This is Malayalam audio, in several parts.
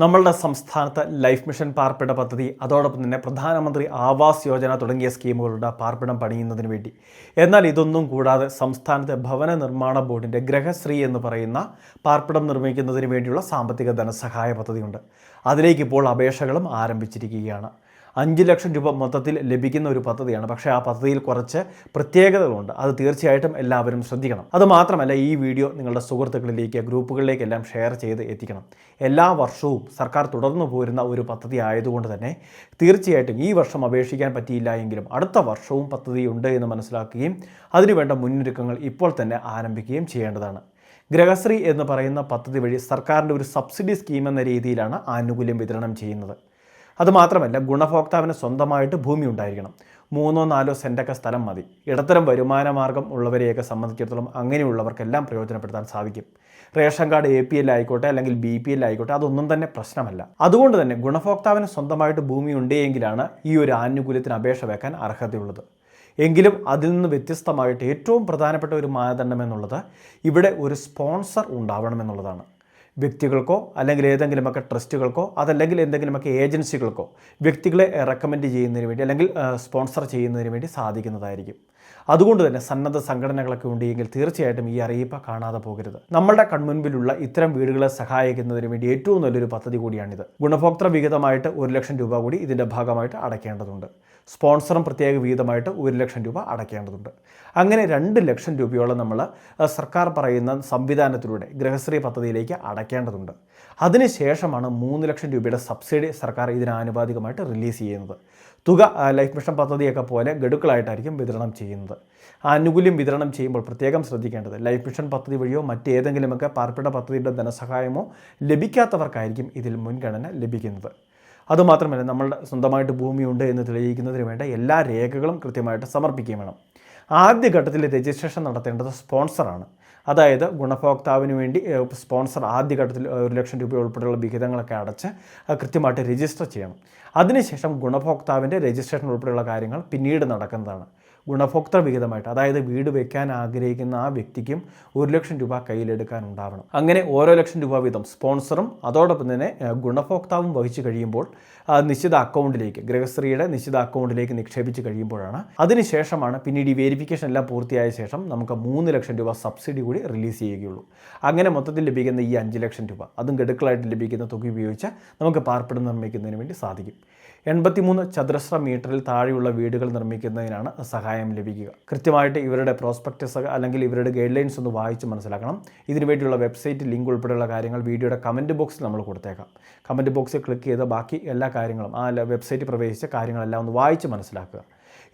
നമ്മളുടെ സംസ്ഥാനത്ത് ലൈഫ് മിഷൻ പാർപ്പിട പദ്ധതി അതോടൊപ്പം തന്നെ പ്രധാനമന്ത്രി ആവാസ് യോജന തുടങ്ങിയ സ്കീമുകളുടെ പാർപ്പിടം പണിയുന്നതിന് വേണ്ടി. എന്നാൽ ഇതൊന്നും കൂടാതെ സംസ്ഥാനത്തെ ഭവന നിർമ്മാണ ബോർഡിന്റെ ഗ്രഹശ്രീ എന്ന് പറയുന്ന പാർപ്പിടം നിർമ്മിക്കുന്നതിന് വേണ്ടിയുള്ള സാമ്പത്തിക ധനസഹായ പദ്ധതിയുണ്ട്. അതിലേക്ക് ഇപ്പോൾ അപേക്ഷകളും ആരംഭിച്ചിരിക്കുകയാണ്. അഞ്ച് ലക്ഷം രൂപ മൊത്തത്തിൽ ലഭിക്കുന്ന ഒരു പദ്ധതിയാണ്. പക്ഷേ ആ പദ്ധതിയിൽ കുറച്ച് പ്രത്യേകതകളുണ്ട്. അത് തീർച്ചയായിട്ടും എല്ലാവരും ശ്രദ്ധിക്കണം. അത് മാത്രമല്ല ഈ വീഡിയോ നിങ്ങളുടെ സുഹൃത്തുക്കളിലേക്ക് ഗ്രൂപ്പുകളിലേക്കെല്ലാം ഷെയർ ചെയ്ത് എത്തിക്കണം. എല്ലാ വർഷവും സർക്കാർ തുടർന്നു പോരുന്ന ഒരു പദ്ധതി ആയതുകൊണ്ട് തന്നെ തീർച്ചയായിട്ടും ഈ വർഷം അപേക്ഷിക്കാൻ പറ്റിയില്ല എങ്കിലും അടുത്ത വർഷവും പദ്ധതി ഉണ്ട് എന്ന് മനസ്സിലാക്കുകയും അതിനുവേണ്ട മുന്നൊരുക്കങ്ങൾ ഇപ്പോൾ തന്നെ ആരംഭിക്കുകയും ചെയ്യേണ്ടതാണ്. ഗ്രഹശ്രീ എന്ന് പറയുന്ന പദ്ധതി വഴി സർക്കാരിന്റെ ഒരു സബ്സിഡി സ്കീം എന്ന രീതിയിലാണ് ആനുകൂല്യം വിതരണം ചെയ്യുന്നത്. അതുമാത്രമല്ല ഗുണഭോക്താവിന് സ്വന്തമായിട്ട് ഭൂമി ഉണ്ടായിരിക്കണം. മൂന്നോ നാലോ സെന്റൊക്കെ സ്ഥലം മതി. ഇടത്തരം വരുമാന മാർഗം ഉള്ളവരെയൊക്കെ സംബന്ധിച്ചിടത്തോളം അങ്ങനെയുള്ളവർക്കെല്ലാം പ്രയോജനപ്പെടുത്താൻ സാധിക്കും. Ration card A P L ആയിക്കോട്ടെ അല്ലെങ്കിൽ ബി പി എൽ ആയിക്കോട്ടെ അതൊന്നും തന്നെ പ്രശ്നമല്ല. അതുകൊണ്ട് തന്നെ ഗുണഭോക്താവിന് സ്വന്തമായിട്ട് ഭൂമി ഉണ്ടെങ്കിലാണ് ഈ ഒരു ആനുകൂല്യത്തിന് അപേക്ഷ വെക്കാൻ അർഹതയുള്ളത്. എങ്കിലും അതിൽ നിന്ന് വ്യത്യസ്തമായിട്ട് ഏറ്റവും പ്രധാനപ്പെട്ട ഒരു മാനദണ്ഡം എന്നുള്ളത് ഇവിടെ ഒരു സ്പോൺസർ ഉണ്ടാവണമെന്നുള്ളതാണ് വ്യക്തികൾക്കോ അല്ലെങ്കിൽ ഏതെങ്കിലുമൊക്കെ ട്രസ്റ്റുകൾക്കോ അതല്ലെങ്കിൽ എന്തെങ്കിലുമൊക്കെ ഏജൻസികൾക്കോ വ്യക്തികളെ റെക്കമെൻഡ് ചെയ്യുന്നതിന് വേണ്ടി അല്ലെങ്കിൽ സ്പോൺസർ ചെയ്യുന്നതിന് വേണ്ടി സാധിക്കുന്നതായിരിക്കും. അതുകൊണ്ട് തന്നെ സന്നദ്ധ സംഘടനകളൊക്കെ ഉണ്ടെങ്കിൽ തീർച്ചയായിട്ടും ഈ അറിയിപ്പ് കാണാതെ പോകരുത്. നമ്മളുടെ കൺമുൻപിലുള്ള ഇത്തരം വീടുകളെ സഹായിക്കുന്നതിന് വേണ്ടി ഏറ്റവും നല്ലൊരു പദ്ധതി കൂടിയാണിത്. ഗുണഭോക്തൃ വിഹിതമായിട്ട് ഒരു ലക്ഷം രൂപ കൂടി ഇതിന്റെ ഭാഗമായിട്ട് അടയ്ക്കേണ്ടതുണ്ട്. സ്പോൺസറും പ്രത്യേക വിഹിതമായിട്ട് ഒരു ലക്ഷം രൂപ അടയ്ക്കേണ്ടതുണ്ട്. അങ്ങനെ രണ്ട് ലക്ഷം രൂപയോളം നമ്മൾ സർക്കാർ പറയുന്ന സംവിധാനത്തിലൂടെ ഗൃഹശ്രീ പദ്ധതിയിലേക്ക് അടയ്ക്കേണ്ടതുണ്ട്. അതിനുശേഷമാണ് മൂന്ന് ലക്ഷം രൂപയുടെ സബ്സിഡി സർക്കാർ ഇതിന് ആനുപാതികമായിട്ട് റിലീസ് ചെയ്യുന്നത്. തുക ലൈഫ് മിഷൻ പദ്ധതിയൊക്കെ പോലെ ഗഡുക്കളായിട്ടായിരിക്കും വിതരണം ചെയ്യുന്നത്. ആനുകൂല്യം വിതരണം ചെയ്യുമ്പോൾ പ്രത്യേകം ശ്രദ്ധിക്കേണ്ടത് ലൈഫ് മിഷൻ പദ്ധതി വഴിയോ മറ്റേതെങ്കിലുമൊക്കെ പാർപ്പിട പദ്ധതിയുടെ ധനസഹായമോ ലഭിക്കാത്തവർക്കായിരിക്കും ഇതിൽ മുൻഗണന ലഭിക്കുന്നത്. അതുമാത്രമല്ല നമ്മളുടെ സ്വന്തമായിട്ട് ഭൂമിയുണ്ട് എന്ന് തെളിയിക്കുന്നതിന് വേണ്ട എല്ലാ രേഖകളും കൃത്യമായിട്ട് സമർപ്പിക്കുകയും വേണം. ആദ്യഘട്ടത്തിൽ രജിസ്ട്രേഷൻ നടത്തേണ്ടത് സ്പോൺസറാണ്. അതായത് ഗുണഭോക്താവിന് വേണ്ടി സ്പോൺസർ ആദ്യഘട്ടത്തിൽ ഒരു ലക്ഷം രൂപ ഉൾപ്പെടെയുള്ള വിഹിതങ്ങളൊക്കെ അടച്ച് കൃത്യമായിട്ട് രജിസ്റ്റർ ചെയ്യണം. അതിനുശേഷം ഗുണഭോക്താവിന്റെ രജിസ്ട്രേഷൻ ഉൾപ്പെടെയുള്ള കാര്യങ്ങൾ പിന്നീട് നടക്കുന്നതാണ്. ഗുണഭോക്തൃ വിഹിതമായിട്ട് അതായത് വീട് വയ്ക്കാൻ ആഗ്രഹിക്കുന്ന ആ വ്യക്തിക്കും ഒരു ലക്ഷം രൂപ കയ്യിലെടുക്കാൻ ഉണ്ടാവണം. അങ്ങനെ ഓരോ ലക്ഷം രൂപ വീതം സ്പോൺസറും അതോടൊപ്പം തന്നെ ഗുണഭോക്താവും വഹിച്ചു കഴിയുമ്പോൾ നിശ്ചിത അക്കൗണ്ടിലേക്ക് ഗൃഹശ്രീയുടെ നിശ്ചിത അക്കൗണ്ടിലേക്ക് നിക്ഷേപിച്ച് കഴിയുമ്പോഴാണ്. അതിനുശേഷമാണ് പിന്നീട് ഈ വേരിഫിക്കേഷൻ എല്ലാം പൂർത്തിയായ ശേഷം നമുക്ക് മൂന്ന് ലക്ഷം രൂപ സബ്സിഡി കൂടി റിലീസ് ചെയ്യുകയുള്ളൂ. അങ്ങനെ മൊത്തത്തിൽ ലഭിക്കുന്ന ഈ അഞ്ച് ലക്ഷം രൂപ അതും ഗഡുക്കളായിട്ട് ലഭിക്കുന്ന തുക ഉപയോഗിച്ച് നമുക്ക് പാർപ്പിടം നിർമ്മിക്കുന്നതിന് വേണ്ടി സാധിക്കും. എൺപത്തിമൂന്ന് ചതുരശ്ര മീറ്ററിൽ താഴെയുള്ള വീടുകൾ നിർമ്മിക്കുന്നതിനാണ് സഹായം ലഭിക്കുക. കൃത്യമായിട്ട് ഇവരുടെ പ്രോസ്പെക്ടസ് അല്ലെങ്കിൽ ഇവരുടെ ഗൈഡ് ലൈൻസ് ഒന്ന് വായിച്ച് മനസ്സിലാക്കണം. ഇതിനുവേണ്ടിയുള്ള വെബ്സൈറ്റ് ലിങ്ക് ഉൾപ്പെടെയുള്ള കാര്യങ്ങൾ വീഡിയോയുടെ കമന്റ് ബോക്സിൽ നമ്മൾ കൊടുത്തേക്കാം. കമന്റ് ബോക്സിൽ ക്ലിക്ക് ചെയ്ത് ബാക്കി എല്ലാ കാര്യങ്ങളും ആ വെബ്സൈറ്റ് പ്രവേശിച്ച കാര്യങ്ങളെല്ലാം ഒന്ന് വായിച്ച് മനസ്സിലാക്കുക.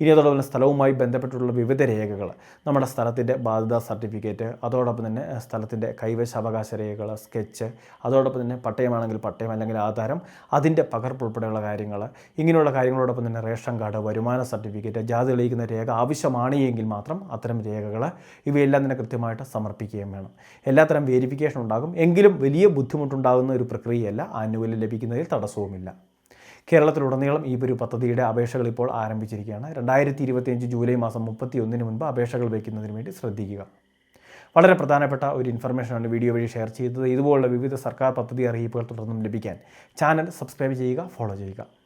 ഇനി അതോടൊപ്പം സ്ഥലവുമായി ബന്ധപ്പെട്ടിട്ടുള്ള വിവിധ രേഖകൾ നമ്മുടെ സ്ഥലത്തിന്റെ ബാധ്യതാ സർട്ടിഫിക്കറ്റ് അതോടൊപ്പം തന്നെ സ്ഥലത്തിന്റെ കൈവശ അവകാശ രേഖകൾ സ്കെച്ച് അതോടൊപ്പം തന്നെ പട്ടയമാണെങ്കിൽ പട്ടയം അല്ലെങ്കിൽ ആധാരം അതിന്റെ പകർപ്പ് ഉൾപ്പെടെയുള്ള കാര്യങ്ങൾ ഇങ്ങനെയുള്ള കാര്യങ്ങളോടൊപ്പം തന്നെ റേഷൻ കാർഡ് വരുമാന സർട്ടിഫിക്കറ്റ് ജാതി തെളിയിക്കുന്ന രേഖ ആവശ്യമാണ് എങ്കിൽ മാത്രം അത്തരം രേഖകൾ ഇവയെല്ലാം തന്നെ കൃത്യമായിട്ട് സമർപ്പിക്കുകയും വേണം. എല്ലാത്തരം വേരിഫിക്കേഷൻ ഉണ്ടാകും. എങ്കിലും വലിയ ബുദ്ധിമുട്ടുണ്ടാകുന്ന ഒരു പ്രക്രിയയല്ല. ആനുകൂല്യം ലഭിക്കുന്നതിൽ തടസ്സവുമില്ല. കേരളത്തിലുടനീളം ഈ ഒരു പദ്ധതിയുടെ അപേക്ഷകൾ ഇപ്പോൾ ആരംഭിച്ചിരിക്കുകയാണ്. രണ്ടായിരത്തി ഇരുപത്തിയഞ്ച് ജൂലൈ മാസം മുപ്പത്തി ഒന്നിന് മുൻപ് അപേക്ഷകൾ വയ്ക്കുന്നതിന് വേണ്ടി ശ്രദ്ധിക്കുക. വളരെ പ്രധാനപ്പെട്ട ഒരു ഇൻഫർമേഷനാണ് വീഡിയോ വഴി ഷെയർ ചെയ്തത്. ഇതുപോലുള്ള വിവിധ സർക്കാർ പദ്ധതി അറിയിപ്പുകൾ തുടർന്നും ലഭിക്കാൻ ചാനൽ സബ്സ്ക്രൈബ് ചെയ്യുക ഫോളോ ചെയ്യുക.